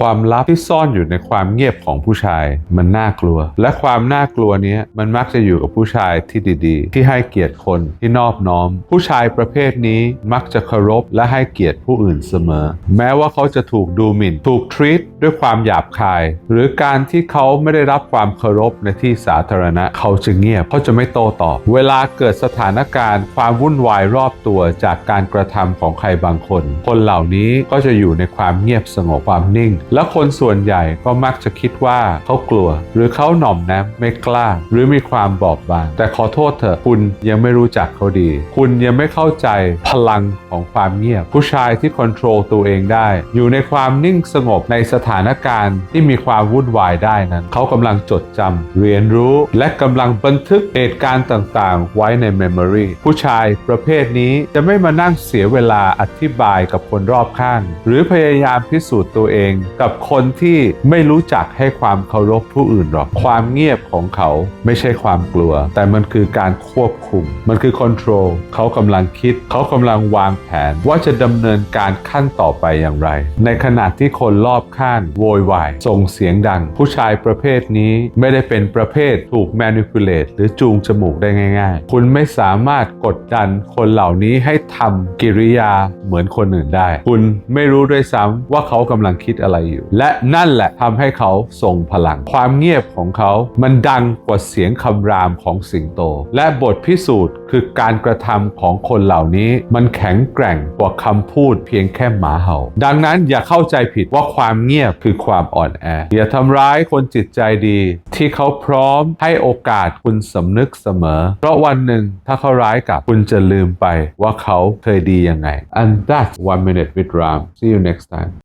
ความลับที่ซ่อนอยู่ในความเงียบของผู้ชาย มันน่ากลัว และความน่ากลัวนี้มันมักจะอยู่กับผู้ชายที่ดีๆ ที่ให้เกียรติคนที่นอบน้อม ผู้ชายประเภทนี้มักจะเคารพและให้เกียรติผู้อื่นเสมอ แม้ว่าเขาจะถูกดูหมิ่น ถูกทรีตด้วยความหยาบคาย หรือการที่เขาไม่ได้รับความเคารพในที่สาธารณะ เขาจะเงียบเขาจะไม่โตตอบ เวลาเกิดสถานการณ์ ความวุ่นวายรอบตัวจากการกระทำของใครบางคน คนเหล่านี้ก็จะอยู่ในความเงียบสงบความนิ่งและคนส่วนใหญ่ก็มักจะคิดว่าเขากลัว หรือเขาหน่อมแนมไม่กล้า หรือมีความบอบบาง แต่ขอโทษเถอะคุณยังไม่รู้จักเขาดี คุณยังไม่เข้าใจพลังของความเงียบ ผู้ชายที่ควบคุมตัวเองได้ อยู่ในความนิ่งสงบในสถานการณ์ที่มีความวุ่นวายได้นั้น เขากำลังจดจำเรียนรู้ และกำลังบันทึกเหตุการณ์ต่างๆ ไว้ในเมมโมรีผู้ชายประเภทนี้จะไม่มานั่งเสียเวลาอธิบายกับคนรอบข้าง หรือพยายามพิสูจน์ตัวเองกับคนที่ไม่รู้จักให้ความเคารพผู้อื่นหรอก ความเงียบของเขาไม่ใช่ความกลัว แต่มันคือการควบคุม มันคือคอนโทรลเขากำลังคิด เขากำลังวางแผน ว่าจะดำเนินการขั้นต่อไปอย่างไร ในขณะที่คนรอบข้างโวยวายส่งเสียงดัง ผู้ชายประเภทนี้ไม่ได้เป็นประเภทถูก manipulate หรือจูงจมูกได้ง่าย ๆ คุณไม่สามารถกดดันคนเหล่านี้ให้ทำกิริยาเหมือนคนอื่นได้ คุณไม่รู้ด้วยซ้ำว่าเขากำลังคิดอะไรอยู่ และนั่นแหละทำให้เขาทรงพลัง ความเงียบของเขา มันดังกว่าเสียงคำรามของสิงโต และบทพิสูจน์คือการกระทำของคนเหล่านี้ มันแข็งแกร่งกว่าคำพูดเพียงแค่หมาเห่า ดังนั้นอย่าเข้าใจผิดว่าความเงียบคือความอ่อนแอ อย่าทำร้ายคนจิตใจดี ที่เขาพร้อมให้โอกาสคุณสำนึกเสมอ เพราะวันหนึ่งถ้าเขาร้ายกับคุณจะลืมไปว่าเขาเคยดียังไง and that's one minute with Ram see you next time